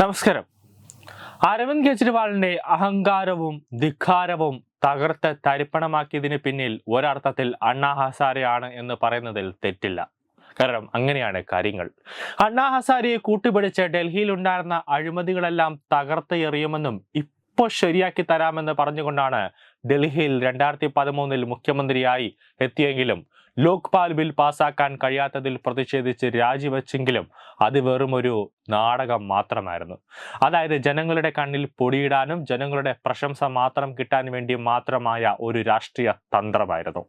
നമസ്കാരം അരവിന്ദ് കെജ്രിവാളിന്റെ അഹങ്കാരവും ധിഖാരവും തകർത്ത് തരിപ്പണമാക്കിയതിന് പിന്നിൽ ഒരർത്ഥത്തിൽ അണ്ണാ ഹസാരെയാണ് എന്ന് പറയുന്നതിൽ തെറ്റില്ല കാരണം അങ്ങനെയാണ് കാര്യങ്ങൾ അണ്ണാ ഹസാരിയെ കൂട്ടിപിടിച്ച് ഡൽഹിയിൽ ഉണ്ടായിരുന്ന അഴിമതികളെല്ലാം തകർത്ത് എറിയുമെന്നും ഇപ്പോൾ ശരിയാക്കി തരാമെന്ന് പറഞ്ഞുകൊണ്ടാണ് ഡൽഹിയിൽ രണ്ടായിരത്തി പതിമൂന്നിൽ മുഖ്യമന്ത്രിയായി എത്തിയെങ്കിലും ലോക്പാൽ ബിൽ പാസാക്കാൻ കഴിയാത്തതിൽ പ്രതിഷേധിച്ച് രാജിവെച്ചെങ്കിലും അത് വെറുമൊരു നാടകം മാത്രമായിരുന്നു അതായത് ജനങ്ങളുടെ കണ്ണിൽ പൊടിയിടാനും ജനങ്ങളുടെ പ്രശംസ മാത്രം കിട്ടാൻ വേണ്ടി മാത്രമായ ഒരു രാഷ്ട്രീയ തന്ത്രമായിരുന്നു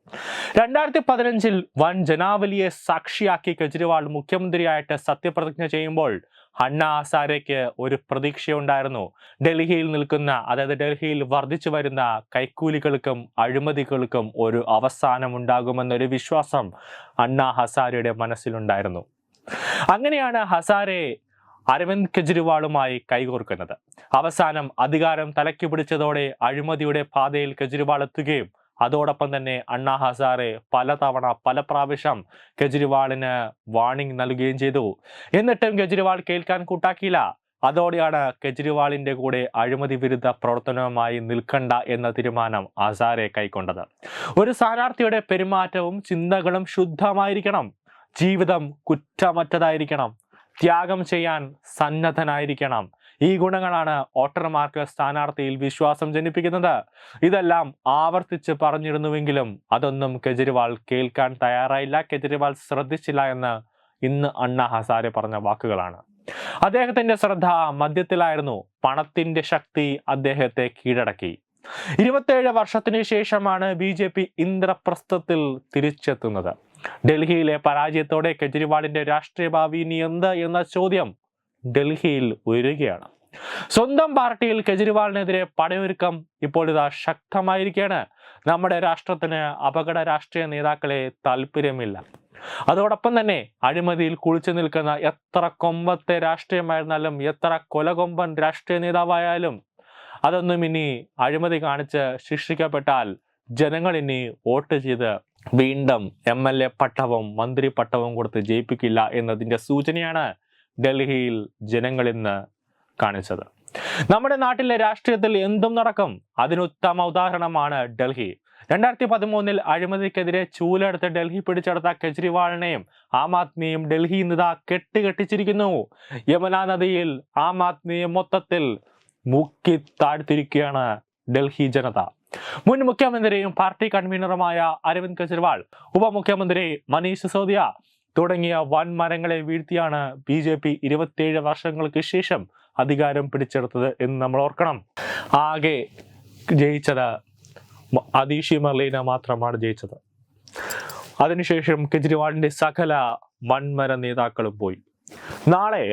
രണ്ടായിരത്തി പതിനഞ്ചിൽ വൻ ജനാവലിയെ സാക്ഷിയാക്കി കെജ്രിവാൾ മുഖ്യമന്ത്രിയായിട്ട് സത്യപ്രതിജ്ഞ ചെയ്യുമ്പോൾ അണ്ണ ഹസാരെക്ക് ഒരു പ്രതീക്ഷയുണ്ടായിരുന്നു ഡൽഹിയിൽ നിൽക്കുന്ന അതായത് ഡൽഹിയിൽ വർദ്ധിച്ചു വരുന്ന കൈക്കൂലികൾക്കും അഴിമതികൾക്കും ഒരു അവസാനമുണ്ടാകുമെന്നൊരു വിശ്വാസം അണ്ണ ഹസാരയുടെ മനസ്സിലുണ്ടായിരുന്നു അങ്ങനെയാണ് ഹസാരെ അരവിന്ദ് കെജ്രിവാളുമായി കൈകോർക്കുന്നത് അവസാനം അധികാരം തലയ്ക്ക് പിടിച്ചതോടെ അഴിമതിയുടെ പാതയിൽ കെജ്രിവാൾ എത്തുകയും അതോടൊപ്പം തന്നെ അണ്ണാ ഹസാറെ പലതവണ പല പ്രാവശ്യം കെജ്രിവാളിന് വാണിംഗ് നൽകുകയും ചെയ്തു എന്നിട്ടും കെജ്രിവാൾ കേൾക്കാൻ കൂട്ടാക്കിയില്ല അതോടെയാണ് കെജ്രിവാളിന്റെ കൂടെ അഴിമതി വിരുദ്ധ പ്രവർത്തനവുമായി നിൽക്കണ്ട എന്ന തീരുമാനം ആസാരെ കൈക്കൊണ്ടത് ഒരു സ്ഥാനാർത്ഥിയുടെ പെരുമാറ്റവും ചിന്തകളും ശുദ്ധമായിരിക്കണം ജീവിതം കുറ്റമറ്റതായിരിക്കണം ത്യാഗം ചെയ്യാൻ സന്നദ്ധനായിരിക്കണം ഈ ഗുണങ്ങളാണ് ഓട്ടർമാർക്ക് സ്ഥാനാർത്ഥിയിൽ വിശ്വാസം ജനിപ്പിക്കുന്നത് ഇതെല്ലാം ആവർത്തിച്ച് പറഞ്ഞിരുന്നുവെങ്കിലും അതൊന്നും കെജ്രിവാൾ കേൾക്കാൻ തയ്യാറായില്ല കെജ്രിവാൾ ശ്രദ്ധിച്ചില്ല എന്ന് ഇന്ന് അണ്ണ ഹസാരെ പറഞ്ഞ വാക്കുകളാണ് അദ്ദേഹത്തിന്റെ ശ്രദ്ധ മദ്യത്തിലായിരുന്നു പണത്തിന്റെ ശക്തി അദ്ദേഹത്തെ കീഴടക്കി ഇരുപത്തേഴ് വർഷത്തിനു ശേഷമാണ് ബി ജെ പി ഇന്ദ്രപ്രസ്ഥത്തിൽ തിരിച്ചെത്തുന്നത് ഡൽഹിയിലെ പരാജയത്തോടെ കെജ്രിവാളിന്റെ രാഷ്ട്രീയ ഭാവി ഇനി എന്ത് എന്ന ചോദ്യം ഡൽഹിയിൽ ഉയരുകയാണ് സ്വന്തം പാർട്ടിയിൽ കെജ്രിവാളിനെതിരെ പടയൊരുക്കം ഇപ്പോൾ ഇതാ ശക്തമായിരിക്കുകയാണ് നമ്മുടെ രാഷ്ട്രത്തിന് അപകട രാഷ്ട്രീയ നേതാക്കളെ താല്പര്യമില്ല അതോടൊപ്പം തന്നെ അഴിമതിയിൽ കുളിച്ചു നിൽക്കുന്ന എത്ര കൊമ്പത്തെ രാഷ്ട്രീയമായിരുന്നാലും എത്ര കൊലകൊമ്പൻ രാഷ്ട്രീയ നേതാവായാലും അതൊന്നും ഇനി അഴിമതി കാണിച്ച് ശിക്ഷിക്കപ്പെട്ടാൽ ജനങ്ങൾ ഇനി വോട്ട് ചെയ്ത് വീണ്ടും എം എൽ എ പട്ടവും മന്ത്രി പട്ടവും കൊടുത്ത് ജയിപ്പിക്കില്ല എന്നതിൻ്റെ സൂചനയാണ് ഡൽഹിയിൽ ജനങ്ങൾ ഇന്ന് കാണിച്ചത് നമ്മുടെ നാട്ടിലെ രാഷ്ട്രീയത്തിൽ എന്തും നടക്കും അതിനുത്തമ ഉദാഹരണമാണ് ഡൽഹി രണ്ടായിരത്തി പതിമൂന്നിൽ അഴിമതിക്കെതിരെ ചൂലെടുത്ത് ഡൽഹി പിടിച്ചെടുത്ത കെജ്രിവാളിനെയും ആം ആദ്മിയും ഡൽഹി ഇന്നിതാ കെട്ടുകെട്ടിച്ചിരിക്കുന്നു യമുന നദിയിൽ ആം ആദ്മിയെ മൊത്തത്തിൽ മുക്കി താഴ്ത്തിരിക്കുകയാണ് ഡൽഹി ജനത മുൻ മുഖ്യമന്ത്രിയും പാർട്ടി കൺവീനറുമായ അരവിന്ദ് കെജ്രിവാൾ ഉപമുഖ്യമന്ത്രി മനീഷ് സിസോദിയ തുടങ്ങിയ വൻ മരങ്ങളെ വീഴ്ത്തിയാണ് ബി ജെ പി ഇരുപത്തിയേഴ് വർഷങ്ങൾക്ക് ശേഷം അധികാരം പിടിച്ചെടുത്തത് എന്ന് നമ്മൾ ഓർക്കണം ആകെ ജയിച്ചത് അതീഷി മർലീന മാത്രമാണ് ജയിച്ചത് അതിനുശേഷം കെജ്രിവാളിന്റെ സകല വൻമര നേതാക്കളും പോയി നാളെ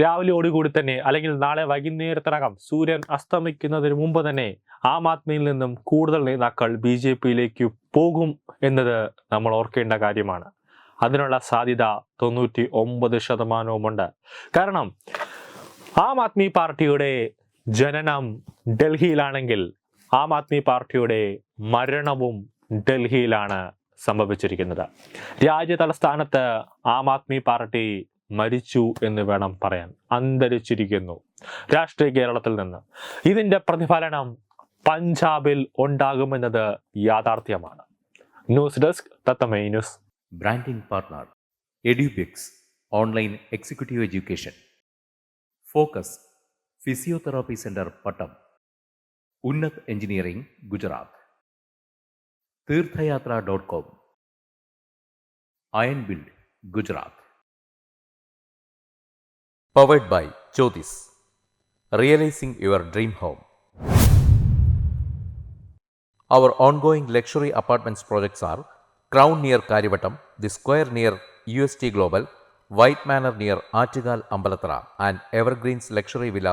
രാവിലെയോടുകൂടി തന്നെ അല്ലെങ്കിൽ നാളെ വൈകുന്നേരത്തിനകം സൂര്യൻ അസ്തമിക്കുന്നതിന് മുമ്പ് തന്നെ ആം ആദ്മിയിൽ നിന്നും കൂടുതൽ നേതാക്കൾ ബി ജെ പിയിലേക്ക് പോകും എന്നത് നമ്മൾ ഓർക്കേണ്ട കാര്യമാണ് അതിനുള്ള സാധ്യത തൊണ്ണൂറ്റി ഒമ്പത് ശതമാനവുമുണ്ട് കാരണം ആം ആദ്മി പാർട്ടിയുടെ ജനനം ഡൽഹിയിലാണെങ്കിൽ ആം ആദ്മി പാർട്ടിയുടെ മരണവും ഡൽഹിയിലാണ് സംഭവിച്ചിരിക്കുന്നത് രാജ്യ തലസ്ഥാനത്ത് ആം ആദ്മി പാർട്ടി മരിച്ചു എന്ന് വേണം പറയാൻ അന്തരിച്ചിരിക്കുന്നു രാഷ്ട്രീയ കേരളത്തിൽ നിന്ന് ഇതിൻ്റെ പ്രതിഫലനം പഞ്ചാബിൽ ഉണ്ടാകുമെന്നത് യാഥാർത്ഥ്യമാണ് ന്യൂസ് ഡെസ്ക് തത്തമൈ news branding partner Edubix online executive education focus physiotherapy centre Pattom Unnath engineering Gujarat Theerthayathra dot com iron build Gujarat powered by Jyothis realising your dream home Our ongoing luxury apartments projects are Crown near Karivattam, The Square near UST Global, White Manor near Artigal Ambalatra, and Evergreens Luxury Villa